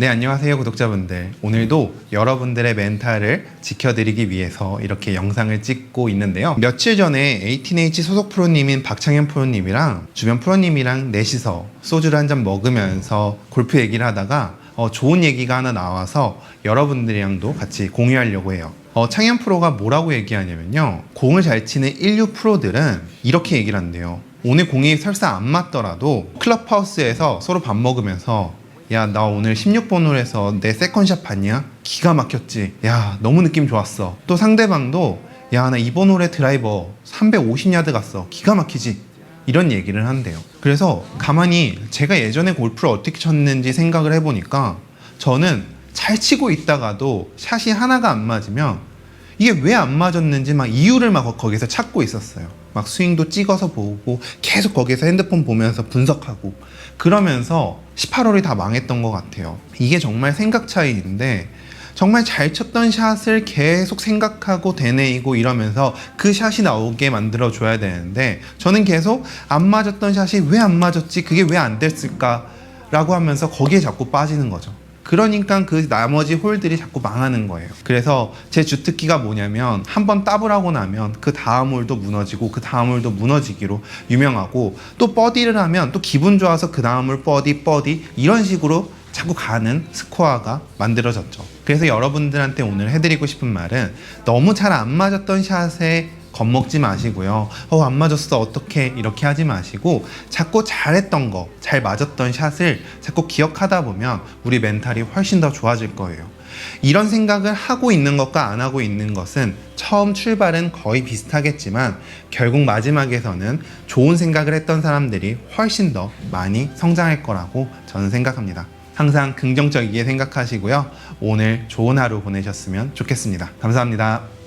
네, 안녕하세요, 구독자분들. 오늘도 여러분들의 멘탈을 지켜드리기 위해서 이렇게 영상을 찍고 있는데요. 며칠 전에 18H 소속 프로님인 박창현 프로님이랑 주변 프로님이랑 넷이서 소주를 한 잔 먹으면서 골프 얘기를 하다가 어, 좋은 얘기가 하나 나와서 여러분들이랑도 같이 공유하려고 해요. 어, 창현 프로가 뭐라고 얘기하냐면요. 공을 잘 치는 16 프로들은 이렇게 얘기를 한대요. 오늘 공이 설사 안 맞더라도 클럽하우스에서 서로 밥 먹으면서 야, 나 오늘 16번홀 에서 내 세컨샷 봤냐? 기가 막혔지. 야, 너무 느낌 좋았어. 또 상대방도 야, 나 이번 홀에 드라이버 350야드 갔어. 기가 막히지. 이런 얘기를 한대요. 그래서 가만히 제가 예전에 골프를 어떻게 쳤는지 생각을 해보니까 저는 잘 치고 있다가도 샷이 하나가 안 맞으면 이게 왜 안 맞았는지 막 이유를 막 거기서 찾고 있었어요. 막 스윙도 찍어서 보고 계속 거기서 핸드폰 보면서 분석하고 그러면서 18홀이 다 망했던 것 같아요. 이게 정말 생각 차이인데 정말 잘 쳤던 샷을 계속 생각하고 되뇌이고 이러면서 그 샷이 나오게 만들어 줘야 되는데 저는 계속 안 맞았던 샷이 왜 안 맞았지? 그게 왜 안 됐을까? 라고 하면서 거기에 자꾸 빠지는 거죠. 그러니까 그 나머지 홀들이 자꾸 망하는 거예요. 그래서 제 주특기가 뭐냐면 한 번 따블 하고 나면 그 다음 홀도 무너지고 그 다음 홀도 무너지기로 유명하고 또 버디를 하면 또 기분 좋아서 그 다음 홀 버디 버디 이런 식으로 자꾸 가는 스코어가 만들어졌죠. 그래서 여러분들한테 오늘 해드리고 싶은 말은 너무 잘 안 맞았던 샷에 겁먹지 마시고요. 어, 안 맞았어. 어떻게 이렇게 하지 마시고 자꾸 잘했던 거, 잘 맞았던 샷을 자꾸 기억하다 보면 우리 멘탈이 훨씬 더 좋아질 거예요. 이런 생각을 하고 있는 것과 안 하고 있는 것은 처음 출발은 거의 비슷하겠지만 결국 마지막에서는 좋은 생각을 했던 사람들이 훨씬 더 많이 성장할 거라고 저는 생각합니다. 항상 긍정적이게 생각하시고요. 오늘 좋은 하루 보내셨으면 좋겠습니다. 감사합니다.